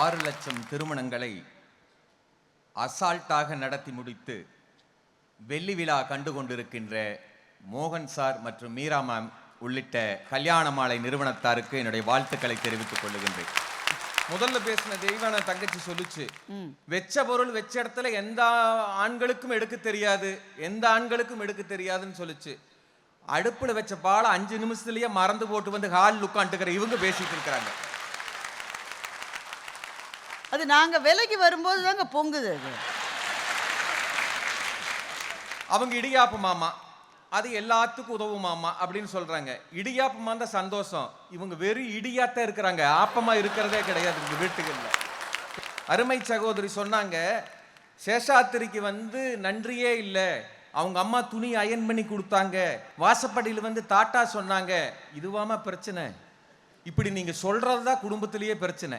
ஆறு லட்சம் திருமணங்களை அசால்ட்டாக நடத்தி முடித்து வெள்ளி விழா கண்டு கொண்டிருக்கின்ற மோகன் சார் மற்றும் மீரா மேம் உள்ளிட்ட கல்யாண மாலை நிறுவனத்தாருக்கு என்னுடைய வாழ்த்துக்களை தெரிவித்துக் கொள்ளுகின்றேன். முதல்ல பேசின தெய்வான தங்கச்சி சொல்லுச்சு வெச்ச பொருள் வெச்ச இடத்துல எந்த ஆண்களுக்கும் எடுக்க தெரியாது எந்த ஆண்களுக்கும் எடுக்க தெரியாதுன்னு சொல்லுச்சு. அடுப்புல வச்ச பாலை அஞ்சு நிமிஷத்துலயே மறந்து போட்டு வந்து ஹால் உட்காந்துக்கிற இவங்க பேசிட்டு இருக்கிறாங்க. அது நாங்க விலைக்கு வரும்போது தாங்க பொங்குது அது. அவங்க இடியாப்பு மாமா அது எல்லாத்துக்கும் உதவுமாமா அப்படின்னு சொல்றாங்க. இடியாப்பமா தான் சந்தோஷம். இவங்க வெறும் இடியாத்தான் இருக்கிறாங்க. ஆப்பமா இருக்கிறதே கிடையாது இந்த வீட்டுகள்ல. அருமை சகோதரி சொன்னாங்க சேஷாத்திரிக்கு வந்து நன்றியே இல்லை. அவங்க அம்மா துணி அயன் பண்ணி கொடுத்தாங்க. வாசப்படியில் வந்து தாட்டா சொன்னாங்க இதுவாம பிரச்சனை. இப்படி நீங்க சொல்றது தான் குடும்பத்திலேயே பிரச்சனை.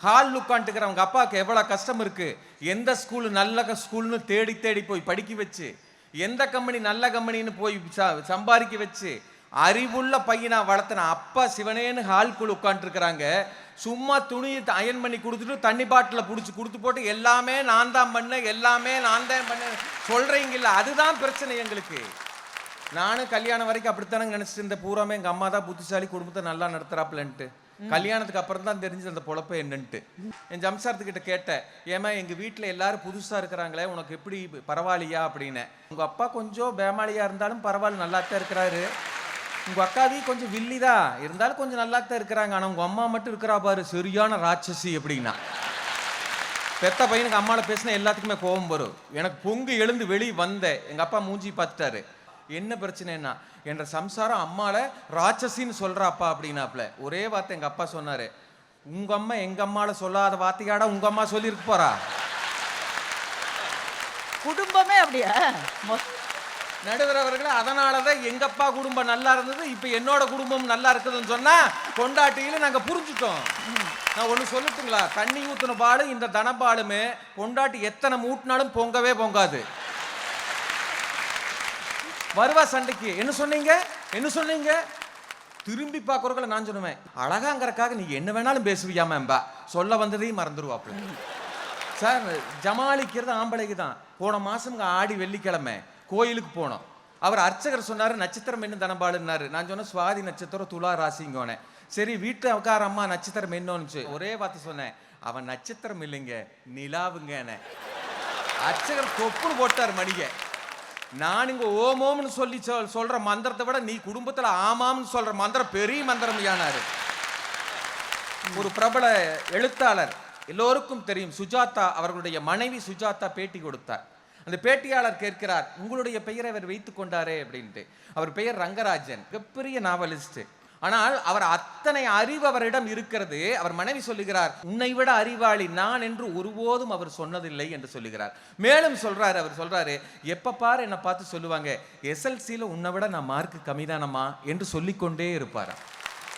ஹாலில் உட்காந்துக்கிற அவங்க அப்பாவுக்கு எவ்வளோ கஷ்டம் இருக்குது எந்த ஸ்கூலு நல்ல ஸ்கூல்னு தேடி தேடி போய் படிக்க வச்சு எந்த கம்பெனி நல்ல கம்பெனின்னு போய் ச- சம்பாதிக்க வச்சு அறிவுள்ள பையனா வளர்த்தன அப்பா சிவனேன்னு ஹால்குள் உட்காந்துருக்குறாங்க சும்மா துணியை அயன் பண்ணி கொடுத்துட்டு தண்ணி பாட்டில் பிடிச்சி கொடுத்து போட்டு எல்லாமே நான் தான் பண்ணேன் எல்லாமே நான் தான் பண்ணேன். சொல்கிறீங்கல்ல அதுதான் பிரச்சனை எங்களுக்கு. நானும் கல்யாணம் வரைக்கும் அப்படித்தானே நினைச்சிட்டு இருந்த பூராமே எங்க அம்மா தான் புத்திசாலி குடும்பத்தை நல்லா நடத்துறாப்புலன்ட்டு. கல்யாணத்துக்கு அப்புறம் தான் தெரிஞ்சது அந்த பொழப்பு என்னன்ட்டு. என் ஜம்சாரத்துக்கிட்ட கேட்டேன் ஏமா எங்க வீட்டில் எல்லாரும் புதுசா இருக்கிறாங்களே உனக்கு எப்படி பரவாயில்லையா? அப்படின்னு. உங்க அப்பா கொஞ்சம் பேமாலியா இருந்தாலும் பரவாயில்ல நல்லா தான் இருக்கிறாரு. உங்க அக்காவி கொஞ்சம் வில்லிதா இருந்தாலும் கொஞ்சம் நல்லா தான் இருக்கிறாங்க. ஆனா உங்க அம்மா மட்டும் இருக்கிறா பாரு சரியான ராட்சசி அப்படின்னா. பெத்த பையனுக்கு அம்மால பேசினா எல்லாத்துக்குமே கோபம் வரும். எனக்கு பொங்கு எழுந்து வெளியே வந்தேன். எங்க அப்பா மூஞ்சி பார்த்துட்டாரு. என்ன பிரச்சனைன்னா என்ற சம்சாரம் அம்மால ராட்சசின்னு சொல்றாப்பா அப்படின்னாப்ல. ஒரே வார்த்தை எங்க அப்பா சொன்னாரு. உங்க அம்மா எங்க அம்மால சொல்லாத வார்த்தையாடா உங்க அம்மா சொல்லியிருக்கு போறா. குடும்பமே அப்படியா? நடுவர் அவர்களே அதனால தான் எங்க அப்பா குடும்பம் நல்லா இருந்தது இப்போ என்னோட குடும்பம் நல்லா இருக்குதுன்னு சொன்னா கொண்டாட்டியில நாங்க புரிஞ்சுட்டோம். நான் ஒண்ணு சொல்லட்டுங்களா? தண்ணி ஊத்துன பாலும் இந்த தனபாலுமே கொண்டாட்டி எத்தனை மூட்டினாலும் பொங்கவே பொங்காது. வருவா சண்டைக்கு. என்ன சொன்னீங்க? என்ன சொன்னீங்க? திரும்பி பார்க்குறவங்கள நான் சொல்லுவேன் அழகாங்கிறக்காக நீ என்ன வேணாலும் பேசுவியாமேம்பா சொல்ல வந்ததையும் மறந்துடுவாப்புல சார் ஜமாளிக்கிறது ஆம்பளைக்கு தான். போன மாதம் ஆடி வெள்ளிக்கிழமை கோயிலுக்கு போனோம். அவர் அர்ச்சகர் சொன்னார் நட்சத்திரம் என்ன தனபாளுன்னாரு நான் சொன்னேன் சுவாதி நட்சத்திரம் துலா ராசிங்கோனே. சரி வீட்டில் உட்கார அம்மா நட்சத்திரம் என்னன்னு ஒரே வார்த்தை சொன்னேன் அவன் நட்சத்திரம் இல்லைங்க நிலாவுங்கன்னு அர்ச்சகர் தொப்புன்னு போட்டார் மணிகை நான் இங்க ஓமோம்னு சொல்லி சொல் சொல்ற மந்திரத்தை விட நீ குடும்பத்துல ஆமாம்னு சொல்ற மந்திரம் பெரிய மந்திரம் யானாரு? ஒரு பிரபல எழுத்தாளர் எல்லோருக்கும் தெரியும். சுஜாதா அவர்களுடைய மனைவி சுஜாதா பேட்டி கொடுத்தார். அந்த பேட்டியாளர் கேட்கிறார் உங்களுடைய பெயரை அவர் வைத்துக் கொண்டாரே அப்படின்ட்டு. அவர் பெயர் ரங்கராஜன் மிகப்பெரிய நாவலிஸ்ட் ஆனால் அவர் அத்தனை அறிவு அவரிடம் இருக்கிறது. அவர் மனைவி சொல்லுகிறார் உன்னை விட அறிவாளி நான் என்று ஒருபோதும் அவர் சொன்னதில்லை என்று சொல்லுகிறார். மேலும் சொல்றாரு அவர் சொல்றாரு எப்ப பாரு என்னை பார்த்து சொல்லுவாங்க எஸ்எல்சியில் உன்னை விட நான் மார்க் கம்மிதானம்மா என்று சொல்லிக்கொண்டே இருப்பார்.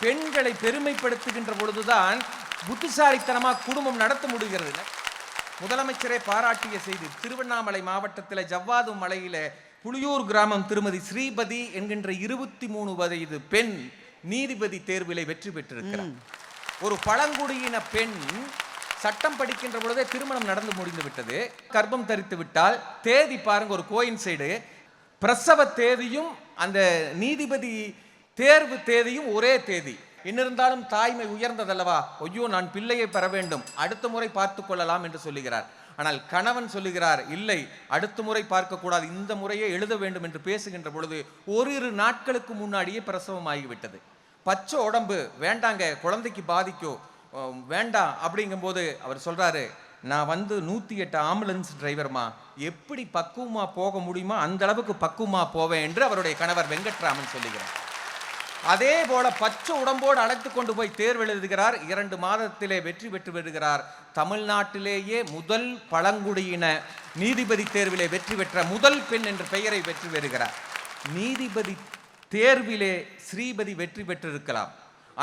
பெண்களை பெருமைப்படுத்துகின்ற பொழுதுதான் புத்திசாலித்தனமா குடும்பம் நடத்த முடிகிறது. முதலமைச்சரே பாராட்டிய செய்தி திருவண்ணாமலை மாவட்டத்தில் ஜவ்வாது மலையில புளியூர் கிராமம் திருமதி ஸ்ரீபதி என்கின்ற இருபத்தி மூணு வயது பெண் நீதிபதி தேர்விலே வெற்றி பெற்றிருக்கிறார். ஒரு பழங்குடியின பெண் சட்டம் படிக்கின்ற பொழுதே திருமணம் நடந்து முடிந்து விட்டது. கர்ப்பம் தரித்து விட்டால் தேதி பாருங்க ஒரு கோயின் சைடு பிரசவ தேதியும் அந்த நீதிபதி தேர்வு தேதியும் ஒரே தேதி. இன்னிருந்தாலும் தாய்மை உயர்ந்ததல்லவா? ஐயோ நான் பிள்ளையை பெற வேண்டும். அடுத்த முறை பார்த்து கொள்ளலாம் என்று சொல்லுகிறார். ஆனால் கணவன் சொல்லுகிறார் இல்லை அடுத்த முறை பார்க்கக்கூடாது. இந்த முறையே எழுத வேண்டும் என்று பேசுகின்ற பொழுது ஓரிரு நாட்களுக்கு முன்னாடியே பிரசவம் ஆகிவிட்டது பச்சை உடம்பு வேண்டாங்க குழந்தைக்கு பாதிக்கோ. வேண்டாம் அப்படிங்கும்போது அவர் சொல்கிறாரு நான் வந்து நூற்றி எட்டு ஆம்புலன்ஸ் டிரைவர்மா. எப்படி பக்குவமா போக முடியுமோ அந்த அளவுக்கு பக்குவமா போவேன் என்று அவருடைய கணவர் வெங்கட்ராமன் சொல்லுகிறார். அதே போல பச்சை உடம்போடு அழைத்து கொண்டு போய் தேர்வு எழுதுகிறார். இரண்டு மாதத்திலே வெற்றி பெற்று வருகிறார் தமிழ்நாட்டிலேயே முதல் பழங்குடியின நீதிபதி தேர்விலே வெற்றி பெற்ற முதல் பெண் என்ற பெயரை வெற்றி பெறுகிறார். நீதிபதி தேர்விலே ஸ்ரீபதி வெற்றி பெற்றிருக்கலாம்.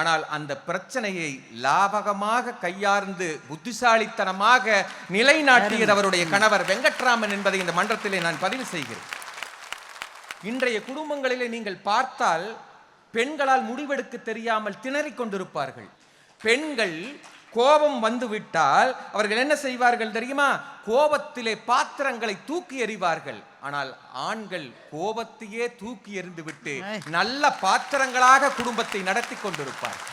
ஆனால் அந்த பிரச்சனையை லாபகமாக கையார்ந்து புத்திசாலித்தனமாக நிலைநாட்டியது அவருடைய கணவர் வெங்கட்ராமன் என்பதை இந்த மன்றத்திலே நான் பதிவு செய்கிறேன். இன்றைய குடும்பங்களிலே நீங்கள் பார்த்தால் பெண்களால் முடிவெடுக்க தெரியாமல் திணறிக் கொண்டிருப்பார்கள். பெண்கள் கோபம் வந்து விட்டால் அவர்கள் என்ன செய்வார்கள் தெரியுமா? கோபத்திலே பாத்திரங்களை தூக்கி எறிவார்கள். ஆனால் ஆண்கள் கோபத்தையே தூக்கி எறிந்து விட்டு ஐ. நல்ல பாத்திரங்களாக குடும்பத்தை நடத்தி கொண்டிருப்பார்கள்.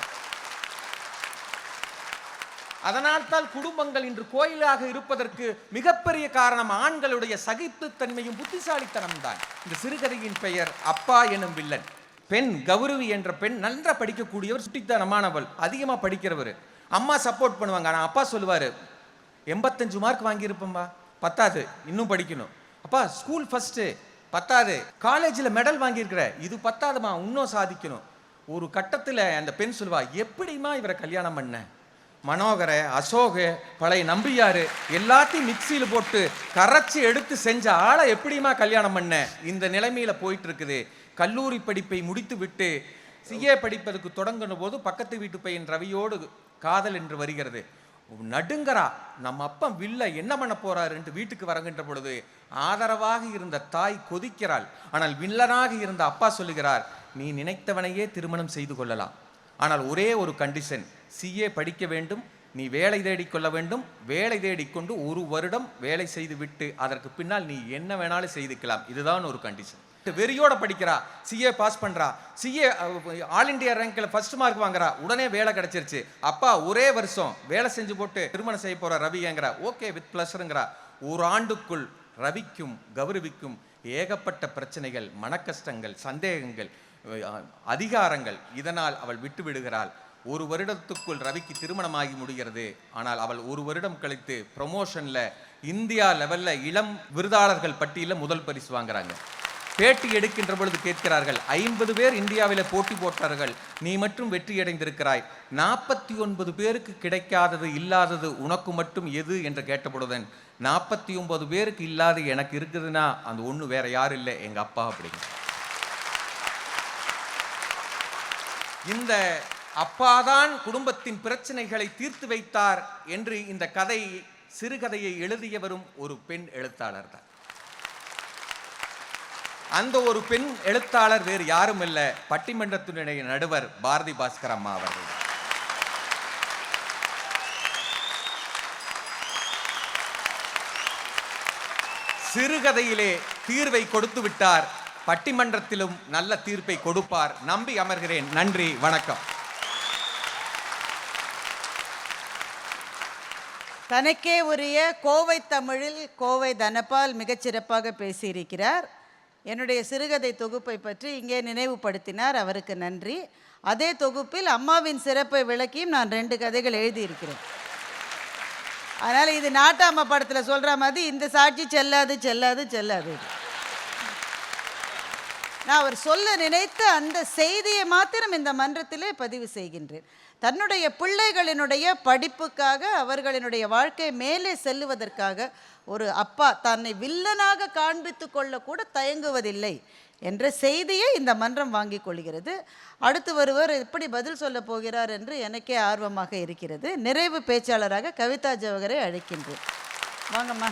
அதனால்தான் குடும்பங்கள் இன்று கோயிலாக இருப்பதற்கு மிகப்பெரிய காரணம் ஆண்களுடைய சகிப்புத்தன்மையும் புத்திசாலித்தனம் தான் இந்த சிறுகதையின் பெயர் அப்பா எனும் வில்லன். பெண் கௌரவி என்ற பெண் நன்றாக படிக்கக்கூடியவர் சுட்டித்தனமானவள் அதிகமாக படிக்கிறவர். அம்மா சப்போர்ட் பண்ணுவாங்க. ஆனால் அப்பா சொல்லுவார் எண்பத்தஞ்சு மார்க் வாங்கியிருப்போம்பா பத்தாது. இன்னும் படிக்கணும். அப்பா ஸ்கூல் ஃபர்ஸ்ட்டு பத்தாது. காலேஜில் மெடல் வாங்கியிருக்கிற இது பத்தாதுமா? இன்னும் சாதிக்கணும். ஒரு கட்டத்தில் அந்த பெண் சொல்லுவா எப்படிம்மா இவரை கல்யாணம் பண்ண? மனோகர அசோக பழைய நம்பியார் எல்லாத்தையும் மிக்சியில் போட்டு கரைச்சி எடுத்து செஞ்ச ஆளை எப்படிம்மா கல்யாணம் பண்ண? இந்த நிலைமையில் போயிட்டு இருக்குது. கல்லூரி படிப்பை முடித்துவிட்டு சிஏ படிப்பதற்கு தொடங்கின போது பக்கத்து வீட்டு பையன் ரவியோடு காதல் என்று வருகிறது. நடுங்கரா நம்ம அப்பா வில்ல என்ன பண்ண போறாருன்ட்டு வீட்டுக்கு வரங்கின்ற பொழுது ஆதரவாக இருந்த தாய் கொதிக்கிறாள். ஆனால் வில்லனாக இருந்த அப்பா சொல்லுகிறார் நீ நினைத்தவனையே திருமணம் செய்து கொள்ளலாம். ஆனால் ஒரே ஒரு கண்டிஷன் சிஏ படிக்க வேண்டும் நீ வேலை தேடிக்கொள்ள வேண்டும். வேலை தேடிக்கொண்டு ஒரு வருடம் வேலை செய்து விட்டு அதற்கு பின்னால் நீ என்ன வேணாலும் செய்துக்கலாம். இதுதான் ஒரு கண்டிஷன் வெறியோட படிக்கிறா. சிஏ பாஸ் பண்றா. சிஏ ஆல் இண்டியா ரேங்க்ல ஃபர்ஸ்ட் மார்க் வாங்குறா. உடனே வேலை கிடைச்சிருச்சு. அப்பா ஒரே வருஷம் வேலை செஞ்சு போட்டு திருமணம் செய்ய போற ரவிங்கிறா ஓகே வித் பிளஸ்ங்கிறா ஒரு ஆண்டுக்குள் ரவிக்கும் கௌரவிக்கும் ஏகப்பட்ட பிரச்சனைகள் மனக்கஷ்டங்கள் சந்தேகங்கள் அதிகாரங்கள் இதனால் அவள் விட்டு விடுகிறாள். ஒரு வருடத்துக்குள் ரவிக்கு திருமணமாகி முடிகிறது. ஆனால் அவள் ஒரு வருடம் கழித்து ப்ரொமோஷனில் இந்தியா லெவலில் இளம் விருதாளர்கள் பட்டியலில் முதல் பரிசு வாங்குறாங்க. பேட்டி எடுக்கின்ற பொழுது கேட்கிறார்கள் ஐம்பது பேர் இந்தியாவில் போட்டி போட்டார்கள் நீ மட்டும் வெற்றி அடைந்திருக்கிறாய். நாற்பத்தி ஒன்பது பேருக்கு கிடைக்காதது இல்லாதது உனக்கு மட்டும் எது என்று கேட்டபொழுதன் நாற்பத்தி ஒன்பது பேருக்கு இல்லாது எனக்கு இருக்குதுன்னா அந்த ஒண்ணு வேற யாரும் இல்லை எங்க அப்பா அப்படிங்க. இந்த அப்பாதான் குடும்பத்தின் பிரச்சனைகளை தீர்த்து வைத்தார் என்று இந்த கதை சிறுகதையை எழுதியவரும் ஒரு பெண் எழுத்தாளர் தான். அந்த ஒரு பெண் எழுத்தாளர் வேறு யாரும் இல்லை. பட்டிமன்றத்தினுடைய நடுவர் பாரதி பாஸ்கர் அம்மா அவர்கள். சிறுகதையிலே தீர்வை கொடுத்து விட்டார். பட்டிமன்றத்திலும் நல்ல தீர்ப்பை கொடுப்பார். நம்பி அமர்கிறேன். நன்றி. வணக்கம். தனக்கே உரிய கோவை தமிழில் கோவை தனபால் மிகச்சிறப்பாக பேசியிருக்கிறார். என்னுடைய சிறுகதை தொகுப்பை பற்றி இங்கே நினைவுபடுத்தினார். அவருக்கு நன்றி. அதே தொகுப்பில் அம்மாவின் சிறப்பை விளக்கியும் நான் ரெண்டு கதைகள் எழுதியிருக்கிறேன். அதனால் இது நாட்டாம படத்தில் சொல்கிற மாதிரி இந்த சாட்சி செல்லாது செல்லாது செல்லாது. நான் அவர் சொல்ல நினைத்த அந்த செய்தியை மாத்திரம் இந்த மன்றத்திலே பதிவு செய்கின்றேன். தன்னுடைய பிள்ளைகளினுடைய படிப்புக்காக அவர்களினுடைய வாழ்க்கை மேலே செல்லுவதற்காக ஒரு அப்பா தன்னை வில்லனாக காண்பித்து கொள்ளக்கூட தயங்குவதில்லை என்ற செய்தியை இந்த மன்றம் வாங்கிக் கொள்கிறது. அடுத்து வருவர் எப்படி பதில் சொல்ல போகிறார் என்று எனக்கே ஆர்வமாக இருக்கிறது. நிறைவு பேச்சாளராக கவிதா ஜவகரை அழைக்கின்றேன். வாங்கம்மா.